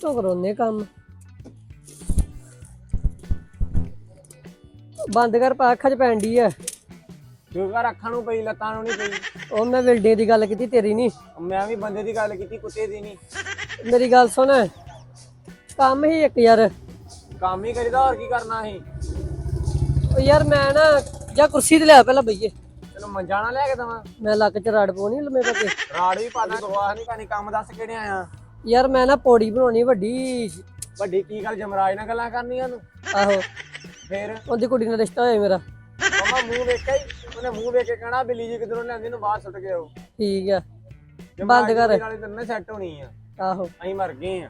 ਕਿੱਥੋਂ ਕਰਾਉਨੇ ਕੰਮ। ਬੰਦ ਕਰ ਪਾ ਅੱਖਾਂ 'ਚ ਡਈ ਆ। ਕਿਉਂ ਕਰ ਅੱਖਾਂ ਨੂੰ ਪਈ ਲੱਤਾਂ ਨੂੰ ਨਹੀਂ ਪਈ? ਉਹ ਮੈਂ ਵਿਲਡੇ ਦੀ ਗੱਲ ਕੀਤੀ ਤੇਰੀ ਨਹੀਂ। ਮੈਂ ਵੀ ਬੰਦੇ ਦੀ ਗੱਲ ਕੀਤੀ ਕੁੱਤੇ ਦੀ ਨਹੀਂ। ਮੇਰੀ ਗੱਲ ਸੁਣ। ਕੰਮ ਹੀ ਇੱਕ ਯਾਰ। ਕੰਮ ਹੀ ਕਰੀਦਾ ਹੋਰ ਕੀ ਕਰਨਾ ਸੀ? ਉਹ ਯਾਰ ਮੈਂ ਨਾ ਜਾਂ ਕੁਰਸੀ ਤੇ ਲਿਆ ਪਹਿਲਾਂ ਬਈਏ। ਤੈਨੂੰ ਮੰਜਾ ਨਾ ਲੈ ਕੇ ਦਵਾਂ। ਮੈਂ ਲੱਕ 'ਚ ਰਾੜ ਪਾਉਣੀ ਲੰਮੇ ਪਾ ਕੇ ਰਾੜ ਵੀ ਪਾਣਾ ਗਵਾਹ ਨਹੀਂ ਕਾਨੀ ਕੰਮ ਦੱਸ ਕਿਹੜੇ ਆਇਆ। ਯਾਰ ਮੈਂ ਨਾ ਪੌੜੀ ਬਣਾਉਣੀ ਵੱਡੀ। ਵੱਡੀ ਕੀ ਗੱਲ ਜਮਰਾਜ ਨਾਲ ਗੱਲਾਂ ਕਰਨੀਆਂ ਨੂੰ ਆਹੋ। ਫੇਰ? ਉਹਦੀ ਕੁੜੀ ਨਾਲ ਰਿਸ਼ਤਾ ਹੋਇਆ ਮੇਰਾ। ਮਮਾ ਮੂੰਹ ਵੇਖਿਆ ਹੀ ਉਹਨੇ ਮੂੰਹ ਵੇਖ ਕੇ ਕਹਿਣਾ ਬਿੱਲੀ ਜੀ ਕਿਧਰੋਂ ਲੈਂਦੀ ਨੂੰ ਬਾਹਰ ਸੁੱਟ ਕੇ ਆਓ। ਠੀਕ ਆ। ਬੰਦ ਕਰ। ਨਾਲੇ ਤੈਨੂੰ ਸੈੱਟ ਹੋਣੀ ਆ। ਆਹੋ। ਅਸੀਂ ਮਰ ਗਏ ਆ।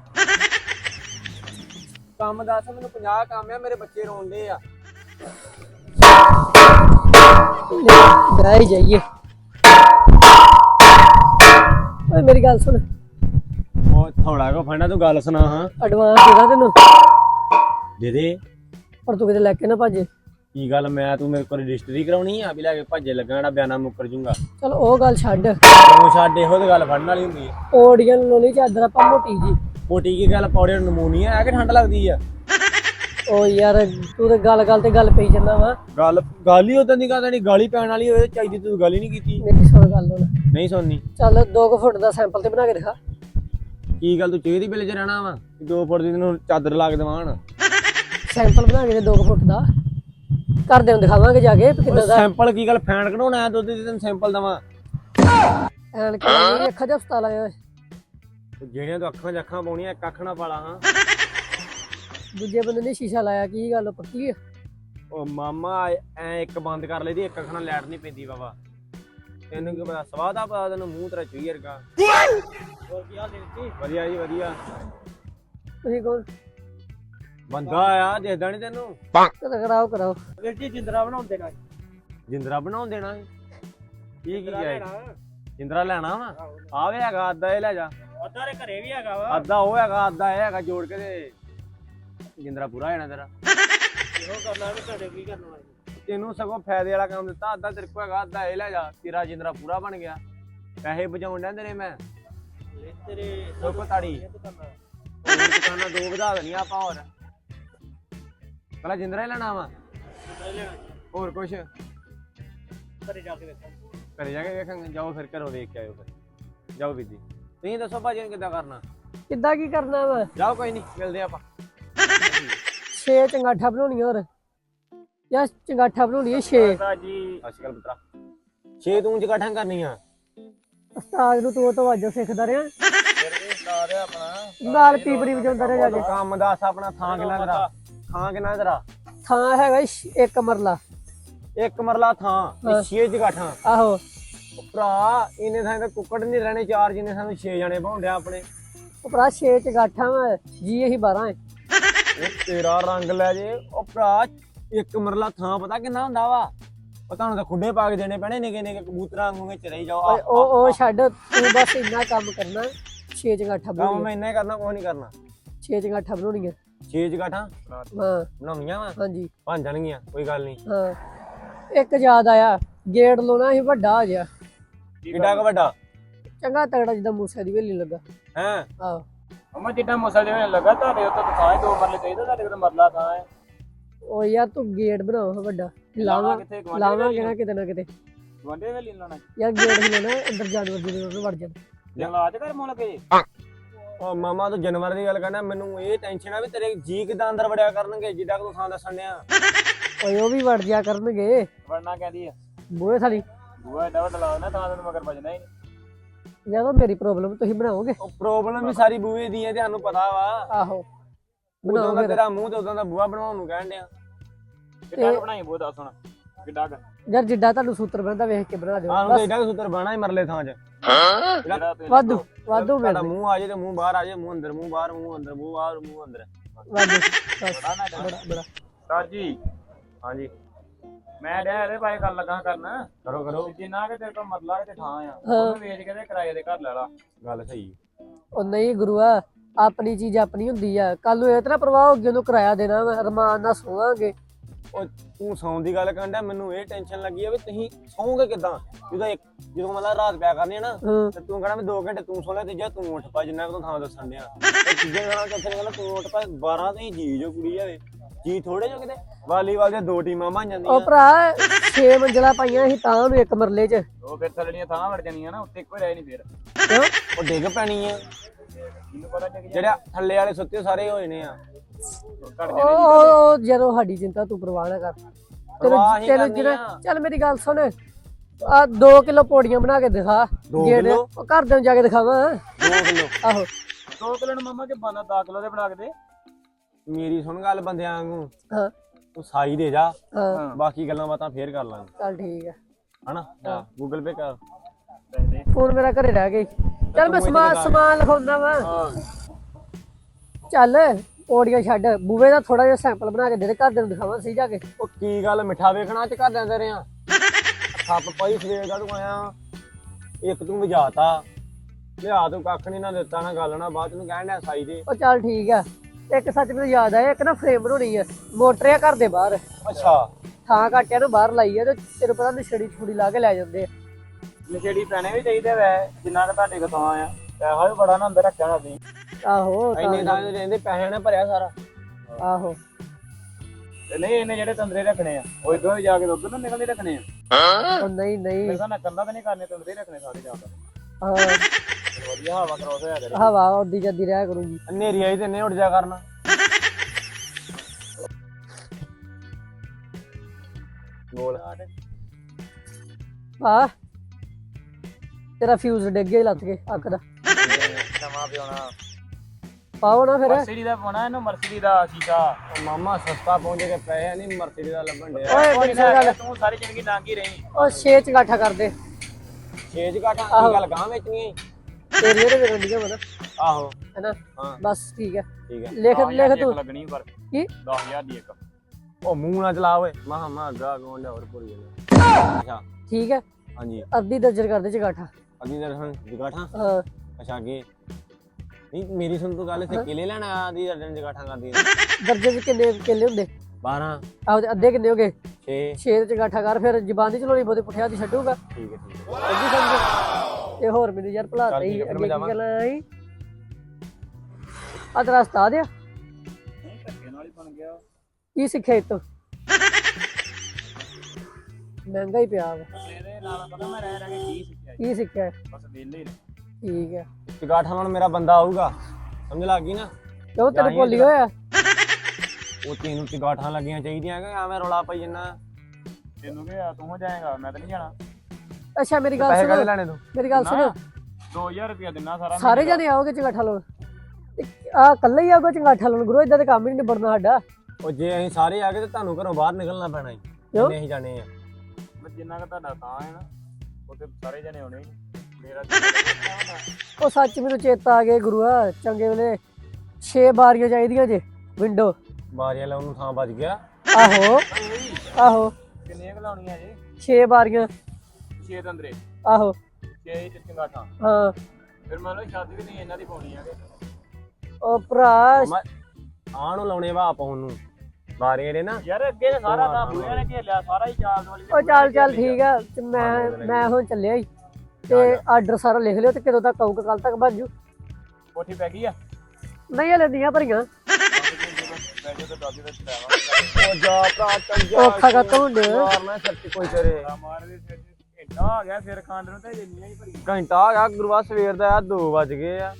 ਕੰਮ ਦੱਸ ਮੈਨੂੰ 50 ਕੰਮ ਆ ਮੇਰੇ ਬੱਚੇ ਰੋਂਦੇ ਆ। ਹੀ ਜਾਈਏ। ਓਏ ਮੇਰੀ ਗੱਲ ਸੁਣ। ਥੋੜਾ ਕੋ ਫੰਡਾ ਤੂੰ ਗੱਲ ਸੁਣਾ ਹਾਂ। ਐਡਵਾਂਸ ਦੇਦਾ ਤੈਨੂੰ? ਦੇ ਦੇ। ਪਰ ਤੂੰ ਕਿਤੇ ਲੈ ਕੇ ਨਾ ਭੱਜ। ਕੀ ਗੱਲ ਮੈਂ ਤੂੰ ਮੇਰੇ ਕੋਲ ਰਜਿਸਟਰੀ ਕਰਾਉਣੀ ਆ ਵੀ ਲੈ ਕੇ ਭੱਜੇ ਲੱਗਣਾ ਬਿਆਨਾ ਮੁੱਕਰ ਜੂੰਗਾ। ਚਲ ਉਹ ਗੱਲ ਛੱਡ। ਤੂੰ ਛੱਡ ਇਹੋ ਤੇ ਗੱਲ ਫੜਨ ਵਾਲੀ ਹੁੰਦੀ ਆ। ਪੌੜੀਆਂ ਲੋਲੀ ਚਾਦਰ ਆਪਾਂ ਮੋਟੀ ਜੀ ਮੋਟੀ ਕੀ ਗੱਲ ਪੌੜੇ ਨੂੰ ਨਮੂਨੀਆ ਆ ਕਿ ਠੰਡ ਲੱਗਦੀ ਆ? ਓ ਯਾਰ ਤੂੰ ਤੇ ਗੱਲ ਗੱਲ ਤੇ ਗੱਲ ਪਈ ਜਾਂਦਾ ਵਾ। ਗੱਲ ਗੱਲ ਹੀ ਉਦੋਂ ਦੀ ਗੱਲ ਨਹੀਂ ਗਾਲੀ ਪੈਣ ਵਾਲੀ ਹੋਵੇ ਚਾਹੀਦੀ ਤੂੰ ਗੱਲ ਹੀ ਨਹੀਂ ਕੀਤੀ। ਮੇਰੀ ਸੁਣ ਗੱਲ ਹੁਣ। ਨਹੀਂ ਸੁਣਨੀ। ਚੱਲ 2 ਫੁੱਟ ਦਾ ਸੈਂਪਲ ਤੇ ਬਣਾ ਕੇ ਦਿਖਾ। ਕੀ ਗੱਲ ਤੂੰ ਚਾਹੀਦੀ ਬਿੱਲ 'ਚ ਰਹਿਣਾ ਵਾ? ਕਿ ਦੋ ਫੁੱਟ ਦੀ ਤੈਨੂੰ ਚਾਦਰ ਲਾ ਕੇ ਦੇਵਾਂ ਸੈਂਪਲ ਬਣਾ ਕੇ 2 ਫੁੱਟ ਦਾ। ਘਰ ਦੇ ਨੂੰ ਦਿਖਾਵਾਂਗੇ ਜਾ ਕੇ ਵੀ ਕਿੱਦਾਂ ਦਾ। ਸੈਂਪਲ ਕੀ ਗੱਲ ਫੈਨ ਕਢਾਉਣਾ ਆ ਦੁੱਧ ਦੀ ਤੈਨੂੰ ਸੈਂਪਲ ਦਵਾਂ। ਐਨ ਕਿ ਅੱਖਾਂ 'ਚ ਹਸਪਤਾਲ ਆਇਆ ਓਏ। ਜਿਹੜੀਆਂ ਤੂੰ ਅੱਖਾਂ 'ਚ ਅੱਖਾਂ ਪਾਉਣੀਆਂ ਇੱਕ ਅੱਖ ਨਾ ਪਾਲਾ ਹਾਂ। ਦੂਜੇ ਬੰਦੇ ਨੇ ਸ਼ੀਸ਼ਾ ਲਾਇਆ ਕੀ ਗੱਲ ਪੱਕੀ ਆ? ਉਹ ਮਾਮਾ ਐ ਇੱਕ ਬੰਦ ਕਰ ਲੈਦੀ ਇੱਕ ਅੱਖ ਨਾਲ ਲੈਟ ਨਹੀਂ ਪੈਂਦੀ ਬਾਬਾ। ਤੈਨੂੰ ਕੀ ਪਤਾ ਸਵਾਦ ਆ ਪਤਾ ਤੈਨੂੰ ਮੂੰਹ ਤੇਰਾ ਚੂਈ ਵਰਗਾ। ਹੋਰ ਕੀ ਹਾਲ ਜੀ ਵਧੀਆ ਜੀ ਵਧੀਆ। ਤੁਸੀਂ ਕੌਣ? ਬੰਦਾ ਆਇਆ ਦੇਖਦਾ ਨਹੀਂ ਤੈਨੂੰ। ਕਰਾ ਕਰਾਓ ਕਰਾਓ। ਵੀਰ ਜੀ ਜਿੰਦਰਾ ਬਣਾਉਣ ਦੇਣਾ ਜਿੰਦਰਾ ਬਣਾਉਣ ਦੇਣਾ ਸੀ? ਕੀ ਕੀ ਹੈ ਜਿੰਦਰਾ ਲੈਣਾ ਵਾ? ਆਵੇ ਹੈਗਾ ਅੱਧਾ ਇਹ ਲੈ ਜਾ। ਅੱਧਾ ਦੇ ਘਰੇ ਵੀ ਹੈਗਾ ਵਾ। ਅੱਧਾ ਉਹ ਹੈਗਾ ਅੱਧਾ ਇਹ ਹੈਗਾ ਜੋੜ ਕੇ ਤੇ ਜਿੰਦਰਾ ਪੂਰਾ ਹੋ ਜਾਣਾ ਤੇਰਾ। ਇਹੋ ਕਰਨਾ ਵੀ ਘਰੇ ਕੀ ਕਰਨਾ ਤੈਨੂੰ ਸਗੋਂ ਫਾਇਦੇ ਵਾਲਾ ਕੰਮ ਦਿੱਤਾ ਅੱਧਾ ਤੇਰੇ ਕੋਲ ਹੈਗਾ ਅੱਧਾ ਇਹ ਲੈ ਜਾ ਤੇਰਾ ਜਿੰਦਰਾ ਪੂਰਾ ਬਣ ਗਿਆ। ਪੈਸੇ ਬਚਾਉਣ ਡਿਆ ਤੇਰੇ ਮੈਂ। ਤੇਰੇ ਲੋਕੋ ਤਾੜੀ। ਇਹ ਤਾਂ ਕਰਨਾ ਹੋਰ ਦੁਕਾਨਾਂ ਦੋ ਵਧਾ ਦੇਣੀਆਂ ਆਪਾਂ ਹੋਰ। ਪਹਿਲਾਂ ਜਿੰਦਰਾ ਹੀ ਲੈਣਾ ਵਾ। ਹੋਰ ਕੁਛ? ਘਰੇ ਜਾ ਕੇ ਵੇਖਾਂ। ਘਰੇ ਜਾ ਕੇ ਵੇਖਾਂਗੇ ਜਾਓ ਫਿਰ ਘਰੋਂ ਵੇਖ ਕੇ ਆਇਓ ਫਿਰ। ਜਾਓ ਬੀਜੀ ਤੁਸੀਂ ਦੱਸੋ ਭਾਜੀ ਨੂੰ ਕਿੱਦਾਂ ਕਰਨਾ? ਕਿੱਦਾਂ ਕੀ ਕਰਨਾ ਵਾ? ਜਾਓ ਕੋਈ ਨਹੀਂ ਮਿਲਦੇ ਆਪਾਂ। ਛੇ ਚੰਗਾਠਾ ਬਣਾਉਣੀ ਹੋਰ। ਯਾ ਚੰਗਾਠਾ ਬਣਾਉਣੀ ਹੈ ਛੇ। ਤਾਂ ਜੀ। ਅਸ਼ਕਲ ਪੁੱਤਰਾ ਛੇ ਤੂੰ ਜਗਾਠਾਂ ਕਰਨੀਆਂ? ਉਸਤਾਦ ਨੂੰ ਤੂੰ ਤੋਂ ਵਾਜੋ ਸਿੱਖਦਾ ਰਿਹਾ। ਫਿਰ ਵੀ ਸਟਾਰ ਆ ਆਪਣਾ। ਨਾਲ ਪੀਪੜੀ ਵਜਾਉਂਦਾ ਰਿਹਾ ਜਾ ਕੇ ਕੰਮ ਦੱਸ ਆਪਣਾ ਥਾਂ ਕਿੰਨਾ ਤੇਰਾ? ਥਾਂ ਕਿੰਨਾ ਤੇਰਾ? ਥਾਂ ਹੈਗਾ ਛ- ਇੱਕ ਮਰਲਾ। ਇੱਕ ਮਰਲਾ ਥਾਂ ਤੇ ਛੇ ਜਗਾਠਾਂ ਆਹੋ। ਉਹ ਭਰਾ ਇਹਨੇ ਥਾਂ ਤੇ ਕੁੱਕੜ ਨਹੀਂ ਰਹਿਣੇ ਚਾਰ ਜਿੰਨੇ ਸਾਨੂੰ ਛੇ ਜਣੇ ਭਾਉਂਦਿਆ ਆਪਣੇ। ਉਹ ਭਰਾ ਛੇ ਚੰਗਾਠਾ ਵਾ ਜੀ ਅਸੀਂ 12 ਹੈ ਉਹ ਤੇਰਾ ਰੰਗ ਲੈ ਜੇ। ਉਹ ਭਰਾ ਇੱਕ ਮਰਲਾ ਥਾਂ ਪਤਾ ਕਿੰਨਾ ਹੁੰਦਾ ਵਾ? ਉਹ ਤੁਹਾਨੂੰ ਤਾਂ ਖੁੱਡੇ ਪਾ ਕੇ ਦੇਣੇ ਪੈਣੇ ਨਿੱਕੇ ਨਿੱਕੇ ਕਬੂਤਰਾਂ ਵਾਂਗੂ ਵਿੱਚ ਰਹੀ ਜਾਓ। ਓਏ ਉਹ ਉਹ ਛੱਡ ਤੂੰ ਬਸ ਇੰਨਾ ਕੰਮ ਕਰਨਾ ਛੇ ਚੰਗਾਠਾ ਕੰਮ ਮੈਂ ਇੰਨਾ ਹੀ ਕਰਨਾ ਕੋਈ ਨਹੀਂ ਕਰਨਾ। ਛੇ ਚੰਗਾਠਾ ਬਣਾਉਣੀਆਂ। ਛੇ ਜਗਾਠਾਂ ਹਾਂ। ਬਣਾਉਣੀਆਂ ਵਾ? ਹਾਂਜੀ। ਬਣ ਜਾਣਗੀਆਂ ਕੋਈ ਗੱਲ ਨਹੀਂ। ਹਾਂ। ਇੱਕ ਯਾਦ ਆਇਆ ਗੇਟ ਲਾਉਣਾ ਸੀ ਵੱਡਾ ਆ ਗਿਆ। ਕਿੱਡਾ ਕੁ ਵੱਡਾ? ਚੰਗਾ ਤਗੜਾ ਜਿੱਦਾਂ ਮੂਸੇ ਦੀ ਵੇਲੀ ਲੱਗਾ। ਹੈ? ਆਹੋ ਅਮਾ ਜਿੱਦਾਂ ਮਸਲ ਦੇ ਲੱਗਾ ਤੁਹਾਡੇ ਉੱਤੇ ਤਾਂ ਥਾਂ ਹੀ ਦੋ ਮਰਲੇ ਚਾਹੀਦਾ ਤੁਹਾਡੇ ਕੋਲ ਤਾਂ ਮਰਲਾ ਥਾਂ ਹੈ। ਉਹ ਯਾਰ ਤੂੰ ਗੇਟ ਬਣਾਓ ਹਾਂ ਵੱਡਾ। ਲਾਵਾਂ ਕਿੱਥੇ ਗਵਾਂਢੀ ਲਾਵਾਂਗੇ ਨਾ ਕਿਤੇ ਨਾ ਕਿਤੇ। ਗਵਾਂਢੀ ਵੇਲੀ ਲਾਉਣਾ? ਯਾਰ ਗੇਟ ਹੀ ਲੈਣਾ ਅੰਦਰ ਜਾਨਵਰ ਜਿਹੜੇ ਵੜ ਜਾਣ ਜੰਗਲਾਤ ਕਰ ਮੋਲ ਕੇ। ਉਹ ਮਾਮਾ ਤੂੰ ਜਾਨਵਰ ਦੀ ਗੱਲ ਕਰਨਾ ਮੈਨੂੰ ਇਹ ਟੈਨਸ਼ਨ ਆ ਵੀ ਤੇਰੇ ਜੀ ਕਿਦਾਂ ਅੰਦਰ ਵੜਿਆ ਕਰਨਗੇ ਜਿੱਦਾਂ ਕਿ ਤੂੰ ਥਾਂ ਦੱਸਣ ਡਿਆ। ਓਏ ਉਹ ਵੀ ਵੜ ਜਾ ਕਰਨਗੇ। ਵੜਨਾ ਕਹਿੰਦੀ ਆ। ਬੂਹੇ ਬੂਆ ਏਡਾ ਵੱਡਾ ਲਾਉਣਾ ਤਾਂ ਤੈਨੂੰ ਮਗਰ ਵੱਜਣਾ ਹੀ ਨਹੀਂ। ਜਦੋਂ ਮੇਰੀ ਪ੍ਰੋਬਲਮ ਤੁਸੀਂ ਬਣਾਓਗੇ। ਉਹ ਪ੍ਰੋਬਲਮ ਵੀ ਸਾਰੀ ਬੂਏ ਦੀ ਹੈ ਤੁਹਾਨੂੰ ਪਤਾ ਵਾ। ਆਹੋ। ਉਦੋਂ ਦਾ ਤੇਰਾ ਮੂੰਹ ਤੇ ਉਦੋਂ ਦਾ ਬੂਆ ਬਣਾਉਣ ਨੂੰ ਕਹਿਣ ਡਿਆ। ਕਿੱਡਾ ਕੁ ਬਣਾਈ ਦੱਸ ਹੁਣ ਕਿੱਡਾ ਕੁ? ਯਾਰ ਜਿੱਡਾ ਤੁਹਾਨੂੰ ਸੂਤਰ ਬਣਦਾ ਵੇਖ ਕੇ ਬਣਾ ਦਿਓ। ਆਹ ਨੂੰ ਤਾਂ ਏਡਾ ਕੁ ਸੁੱਤਰ ਬਾਣਾ ਹੀ ਮਰਲੇ ਥਾਂ 'ਚ। ਵਾਧੂ ਵਾਧੂ ਮਿਲ ਤੁਹਾਡਾ ਮੂੰਹ ਆ ਜੇ ਤੇ ਮੂੰਹ ਬਾਹਰ ਆ ਜੇ ਮੂੰਹ ਅੰਦਰ ਮੂੰਹ ਬਾਹਰ ਮੂੰਹ ਅੰਦਰ ਮੂੰਹ ਬਾਹਰ ਮੂੰਹ ਅੰਦਰ। ਵਾਧੂ। ਬੜਾ ਬੜਾ ਸਰ ਜੀ ਹਾਂਜੀ। ਮੈਂ ਡਿਆ ਇਹਦੇ ਬਾਰੇ ਗੱਲ ਲੱਗਾ ਕਰਨ। ਕਰੋ ਕਰੋ। ਜਿੰਨਾ ਕਿ ਤੇਰੇ ਕੋਲ ਮਰਲਾ ਤੇ ਥਾਂ ਆ ਉਹਨੂੰ ਵੇਚ ਕੇ ਤੇ ਕਿਰਾਏ ਦੇ ਘਰ ਲੈ ਲਾ। ਗੱਲ ਸਹੀ। ਉਹ ਨਹੀਂ ਗੁਰੂਆ ਆਪਣੀ ਚੀਜ਼ ਆਪਣੀ ਹੁੰਦੀ ਆ। ਕੱਲ ਨੂੰ ਇਹ ਤਰ੍ਹਾਂ ਪ੍ਰਵਾਹ ਹੋ ਗਿਆ ਉਹਨੂੰ ਕਿਰਾਇਆ ਦੇਣਾ ਵਾ, ਅਰਮਾਨ ਨਾਲ ਸੋਵਾਂਗੇ। ਉਹ ਤੂੰ ਸੌਣ ਦੀ ਗੱਲ ਕਰਨ ਡਿਆ ਮੈਨੂੰ ਇਹ ਟੈਨਸ਼ਨ ਲੱਗੀ ਆ ਵੀ ਤੁਸੀਂ ਸੌਂਗੇ ਕਿਦਾਂ? ਜਦੋਂ ਇੱਕ ਜਦੋਂ ਮਤਲਬ ਰਾਤ ਪਿਆ ਕਰਨੀ ਆ ਨਾ ਹਾਂ। ਤੇ ਤੂੰ ਕਹਣਾ ਮੈਂ 2 ਘੰਟੇ ਤੂੰ ਸੌ ਲੈ ਤੇ ਜੇ ਤੂੰ ਉੱਠ ਪਾ ਜਿੰਨਾ ਕੁ ਤੂੰ ਥਾਂ ਦੱਸਣ ਡਿਆ। ਤੇ ਤੀਜੇ ਨਾਲ ਚੌਥੇ ਨਾਲ ਤੂੰ ਉੱਠ ਪਾ 12 ਤੇ ਹੀ ਜੀ ਜੋ ਕੁੜੀ ਆਵੇ ਜੀ ਥੋੜੇ ਜੋ ਕਿਤੇ ਵਾਲੀਬਾਲ ਦੀਆਂ ਦੋ ਟੀਮਾਂ ਬਣ ਉਹ ਜਾਂਦੀਆਂ ਭਰਾ 6 ਮੰਜ਼ਲਾ ਪਾਈਆਂ ਸੀ ਤਾਂ ਉਹਨੂੰ ਇੱਕ ਮਰਲੇ 'ਚ। ਉਹ ਫਿਰ ਥੱਲੜੀਆਂ ਥਾਂ ਵੜ ਜਾਣੀਆਂ ਨਾ ਉੱਤੇ ਇੱਕੋ ਹੀ ਰਹਿ ਨਹੀਂ ਫਿਰ। ਕਿਉਂ? ਉਹ ਡਿੱਗ ਪੈਣੀ ਆ। ਜਿਹੜੇ ਥੱਲੇ ਵਾਲੇ ਸੁੱਤੇ ਸਾਰੇ ਹੋਏ ਨੇ ਆ। ਉਹ ਜਦੋਂ ਸਾਡੀ ਚਿੰਤਾ ਤੂੰ ਪ੍ਰਵਾਹ ਨਾ ਕਰ। ਪ੍ਰਵਾਹ ਤੈਨੂੰ ਹੀ ਤੈਨੂੰ ਕਰਨੀ ਜਿਹੜਾ ਆ। ਚੱਲ ਮੇਰੀ ਗੱਲ ਸੁਣ। ਆ 2 ਕਿਲੋ ਪੌੜੀਆਂ ਬਣਾ ਕੇ ਦਿਖਾ। ਦੋ ਕਿੱਲੋ? ਉਹ ਘਰ ਦੇ ਨੂੰ ਜਾ ਕੇ ਦਿਖਾਵਾਂ 2 ਕਿਲੋ। ਆਹੋ। ਦੋ ਕਿਲੋ ਨੂੰ ਮੰਮਾ ਕੇ ਬੰਦਾ 10 ਕਿਲੋ ਦੇ ਬਣਾ ਕੇ ਦੇ। ਮੇਰੀ ਸੁਣ ਗੱਲ ਬੰਦਿਆਂ ਵਾਂਗੂ। ਹਾਂ। ਤੂੰ ਸਾਈ ਦੇ ਜਾ। ਹਾਂ। ਬਾਕੀ ਗੱਲਾਂ ਬਾਤਾਂ ਫੇਰ ਕਰ ਲਾਂਗੇ। ਚੱਲ ਠੀਕ ਆ। ਹਨਾ? ਗੂਗਲ ਪੇ ਕਰ। ਫੋਨ ਮੇਰਾ ਘਰੇ ਰਹਿ ਗਈ ਚੱਲ ਮੈਂ ਸਮਾਨ। ਸਮਾਨ ਲਿਖਾਉਂਦਾ ਵਾ। ਚੱਲ ਪੌੜੀਆਂ ਛੱਡ। ਬੂਵੇ ਦਾ ਥੋੜਾ ਜਿਹਾ ਸੈਂਪਲ ਬਣਾ ਕੇ ਦੇ ਦੇ ਘਰ ਦੇ ਨੂੰ ਦਿਖਾਵਾਂ ਸਹੀ ਜਾ ਕੇ। ਉਹ ਕੀ ਗੱਲ ਮਿੱਠਾ ਵੇਖਣਾ ਚ ਕਰ ਦਿੰਦੇ ਰਿਆਂ ਥੱਪ ਪਾਈ ਸਵੇਰ ਦਾ ਤੂੰ ਆਇਆ। ਇੱਕ ਤੂੰ ਵਜਾਤਾ। ਲਿਆ ਤੂੰ ਕੱਖ ਨਹੀਂ ਨਾ ਦਿੱਤਾ ਨਾ ਗੱਲ ਨਾ ਬਾਅਦ ਨੂੰ ਕਹਿਣ ਡਿਆ ਸਾਈ ਦੇ। ਉਹ ਚੱਲ ਠੀਕ ਆ। ਇੱਕ ਸੱਚ ਮੈਨੂੰ ਯਾਦ ਆਇਆ ਇੱਕ ਨਾ ਫਰੇਮ ਬਣਾਉਣੀ ਆ। ਮੋਟਰ ਆ ਘਰ ਦੇ ਬਾਹਰ। ਅੱਛਾ। ਥਾਂ ਘਾਟਿਆਂ ਨੂੰ ਬਾਹਰ ਲਾਈ ਆ ਤੇ ਤੈਨੂੰ ਪਤਾ ਨਸ਼ੜੀ ਛੁੜੀ ਲਾ ਕੇ ਲੈ ਜਾਂਦੇ ਆ। ਨਸ਼ੇੜੀ ਪੈਣੇ ਵੀ ਚਾਹੀਦੇ ਵੈ ਜਿੰਨਾ ਕੁ ਤੁਹਾਡੇ ਕੋਲ ਆ। ਪੈਸਾ ਵੀ ਬੜਾ ਨਾ ਅੰਦਰ ਰੱਖਿਆ ਨਾ ਤੁਸੀਂ। ਆਹੋ ਤਾਂ- ਇੰਨੇ ਤਾਂ ਰਹਿੰਦੇ ਪੈਸੇ ਨੇ ਭਰਿਆ ਸਾਰਾ। ਆਹੋ। ਤੇ ਨਹੀਂ ਇਹਨੇ ਜਿਹੜੇ ਤੰਦਰੇ ਰੱਖਣੇ ਆ ਉਹ ਇਦੋਂ ਜਾ ਕੇ ਉਧਰ ਨੂੰ ਨਿਕਲਦੇ ਰੱਖਣੇ ਆ। ਉਹ ਨਹੀਂ ਨਹੀਂ। ਮੇਰੇ ਨਾਲ ਕੰਦਾ ਤਾਂ ਨਹੀਂ ਕਰਨੇ ਤੰਦਰੇ ਰੱਖਣੇ ਸਾਰੇ ਜਾ ਕੇ ਹਾਂ, ਵਧੀਆ ਹਵਾ ਕਰੋਸ ਹੋਇਆ ਕਰੇ। ਹਵਾ ਉੱਡੀ ਜਾਂਦੀ ਰਿਹਾ ਕਰੂਗੀ। ਹਨੇਰੀ ਆਈ ਤੇ ਨੇ ਉੱਡ ਜਾ ਕਰਨਾ। ਬੋਲ ਆ ਤੇਰਾ ਫਿਊਜ਼ ਡਿੱਗ ਗਿਆ ਈ ਲੱਤ ਕੇ ਅੱਖ ਦਾ। ਨਵਾਂ ਪਿਉਣਾ ਪਾਓ ਨਾ ਫਿਰ। ਮਰਸੀਡੀ ਦਾ ਪਾਉਣਾ ਇਹਨੂੰ ਮਰਸੀਡੀ ਦਾ ਸ਼ੀਸ਼ਾ। ਮਾਮਾ ਸਸਤਾ ਪਹੁੰਚ ਕੇ ਪੈਸੇ ਨਹੀਂ ਮਰਸੀ ਦਾ ਲੱਭਣ ਡਿਆ। ਓਏ ਗੱਲ ਤੂੰ ਸਾਰੀ ਜ਼ਿੰਦਗੀ ਲੰਘ ਹੀ ਰਹੀ। ਉਹ ਛੇ ਚਗਾਠਾ ਕਰਦੇ ਛੇਜ ਘਾਟਾ ਕੀ ਗੱਲ ਗਾਂ ਵੇਚਣੀ ਤੇਰੀ ਇਹਦੇ ਵੇਖਣ ਦੀ ਮਨ ਆਹੋ। ਹੈਨਾ? ਹਾਂ। ਬਸ ਠੀਕ ਹੈ। ਠੀਕ ਹੈ। ਲਿਖ ਲਿਖ ਤੂੰ। ਲੱਗਣੀ ਪਰ ਕੀ? 10000 ਦੀ ਇੱਕ। ਉਹ ਮੂੰਹ ਨਾ ਚਲਾ ਓਏ। ਮਹਾ ਅੱਗਾ ਗੋਂਡ ਹੋਰ ਪੂਰੀ ਠੀਕ ਹੈ। ਹਾਂਜੀ। ਅੱਧੀ ਦਰਜਨ ਕਰਦੇ ਚਗਾਠਾ ਅਗਲੀ ਦਰਸ਼ਨ ਜਗਾਠਾਂ। ਹਾਂ। ਅੱਛਾ ਅੱਗੇ। ਨਹੀਂ ਮੇਰੀ ਸੁਣ ਤੂੰ ਗੱਲ ਇੱਥੇ ਕਿਲੇ ਲੈਣਾ ਆਦੀ ਦਰਜਨ ਜਗਾਠਾਂ ਕਰਦੀ ਦਰਜਨ ਚ ਕਿੰਨੇ ਕਿੱਲੇ ਹੁੰਦੇ। 12 ਆਹ ਤੇ ਅੱਧੇ ਕਿੰਨੇ ਹੋ ਗਏ? 6 ਛੇ ਤੇ ਚਗਾਠਾ ਕਰ ਫਿਰ ਜ਼ਬਾਨ ਦੀ ਚਲਾਉਣੀ ਬਹੁਤੇ ਪੁੱਠਿਆ ਦੀ ਛੱਡੂਗਾ। ਠੀਕ ਹੈ ਠੀਕ ਹੈ। ਅੱਧੀ ਸਮਝ। ਇਹ ਹੋਰ ਮੈਨੂੰ ਯਾਰ ਭੁਲਾ ਚੱਲ ਤੀ ਠੀਕ ਹੈ, ਫਿਰ ਅੱਗੇ ਮੈਂ ਕੀ ਜਾਵਾਂ। ਗੱਲਾਂ ਆਈ ਆ ਤੇਰਾ ਉਸਤਾਦ ਆ। ਨਹੀਂ ਧੱਕੇ ਨਾਲ ਹੀ ਬਣ ਗਿਆ। ਕੀ ਸਿੱਖਿਆ ਇਤੋਂ ਮਹਿੰਗਾ ਹੀ ਪਿਆ ਵਾ। ਇਹਦੇ ਨਾਲ ਪਤਾ ਮੈਂ ਰਹਿ ਰਹਿ ਕੇ ਕੀ ਸਿੱਖਿਆ ਜੀ। ਕੀ ਸਿੱਖਿਆ? ਬਸ ਵਿਹਲੇ ਹੀ ਠੀਕ ਹੈ ਜਗਾਠਾਂ ਨਾਲ ਮੇਰਾ ਬੰਦਾ ਆਊਗਾ। ਸਮਝ ਲੱਗ ਗਈ ਨਾ? ਕਿਉਂ ਤੈਨੂੰ ਜਾਈਏ ਭੁੱਲੀ ਹੋਇਆ? ਉਹ ਤੈਨੂੰ ਜਗਾਠਾਂ ਲੱਗੀਆਂ ਚਾਹੀਦੀਆਂ ਕਿ ਐਵੇਂ ਰੌਲਾ ਪਾਈ ਜੰਨਾ ਤੈਨੂੰ ਕੀ ਆ ਤੂੰ ਜਾਏਗਾ ਮੈਂ ਤਾਂ ਨਹੀਂ ਜਾਣਾ। ਅੱਛਾ ਮੇਰੀ ਗੱਲ ਪੈਸੇ ਕਾਹਦੇ ਸੁਣ ਲੈਣੇ ਤੂੰ? ਮੇਰੀ ਗੱਲ ਸੁਣ। 2000 ਰੁਪਇਆ ਦਿਨਾ ਸਾਰਾ ਸਾਰੇ ਜਣੇ ਆਓਗੇ ਚੰਗਾਠਾ ਲਾਉਣ? ਆ ਕੱਲਾ ਹੀ ਆਓਗੇ ਚੰਗਾਠਾ ਲਾਉਣ? ਗੁਰੂ ਇਦਾਂ ਦਾ ਕੰਮ ਹੀ ਨਹੀਂ ਨਿਬੜਨਾ ਸਾਡਾ। ਉਹ ਜੇ ਅਸੀਂ ਸਾਰੇ ਆ ਗਏ ਤੇ ਤੁਹਾਨੂੰ ਘਰੋਂ ਬਾਹਰ ਨਿਕਲਣਾ ਪੈਣਾ ਜੀ। ਕਿਉਂ? ਅਸੀਂ ਜਾਣੇ ਆ। ਜਿੰਨਾ ਕਿ ਤੁਹਾਡਾ ਤਾਂ ਹੈ ਨਾ ਉਹ ਤੇ ਸਾਰੇ ਜਣੇ ਹੋਣੇ ਹੀ। ਮੇਰਾ ਉਹ ਸੱਚ ਮੈਨੂੰ ਚੇਤਾ ਆ ਗਿਆ ਗੁਰੂਆ ਚੰਗੇ ਵੇਲੇ 6 ਬਾਰੀਆਂ ਚਾਹੀਦੀਆਂ ਜੇ ਵਿੰਡੋ ਬਾਰੀਆਂ ਲਾਉਣ ਨੂੰ ਥਾਂ ਬਚ ਗਿਆ। ਆਹੋ ਆਹੋ। ਕਿੰਨੀਆਂ ਘਲਾਉਣੀਆਂ ਜੀ? 6 ਬਾਰੀਆਂ। 6 ਤੰਦਰੇ ਆਹੋ। 6 ਚੰਗਾਠਾਂ ਹਾਂ। ਫਿਰ ਮੰਨ ਲਓ ਸ਼ਾਦੀ ਵੀ ਨਹੀਂ ਇਹਨਾਂ ਦੀ ਪਾਉਣੀ ਆ। ਉਹ ਭਰਾ ਆਹ ਨੂੰ ਲਾਉਣੇ ਵਾ ਪਾਉਣ ਨੂੰ। ਬਾਰੀਆਂ ਜਿਹੜੇ ਨਾ। ਯਾਰ ਅੱਗੇ ਤਾਂ ਸਾਰਾ ਤਾਂ ਬੁੜਿਆਂ ਨੇ ਘੇਲਿਆ ਸਾਰਾ ਹੀ ਚਾਲ ਵਾਲੀ ਉਹ ਚੱਲ ਚੱਲ ਠੀਕ ਆ ਤੇ ਮੈਂ ਮੈਂ ਹੁਣ ਚੱਲਿਆ ਈ ਤੇ ਆਰਡਰ ਸਾਰਾ ਲਿਖ ਲਿਓ ਤੇ ਕਦੋਂ ਤੱਕ ਆਊਗਾ ਕੱਲ ਤੱਕ ਬਣ ਜੂ। ਕੋਠੀ ਪੈ ਗਈ ਆ? ਨਹੀਂ ਹਲੇ ਦੀਆਂ ਭਰੀਆਂ। ਉਹ ਜਾ ਭਰਾ ਔਖਾ ਕਾ ਮਾਰਨਾ ਸੱਚੀ ਕੋਈ ਤੇਰੇ। ਸਿਰ ਘੰਟਾ ਆ ਗਿਆ ਸਿਰ ਖਾਂਡ ਨੂੰ ਤੇ ਇੰਨੀਆਂ ਹੀ ਭਰੀ ਘੰਟਾ ਆ ਗਿਆ ਸਵੇਰ ਦਾ 2 ਵਜ ਗਏ ਆ।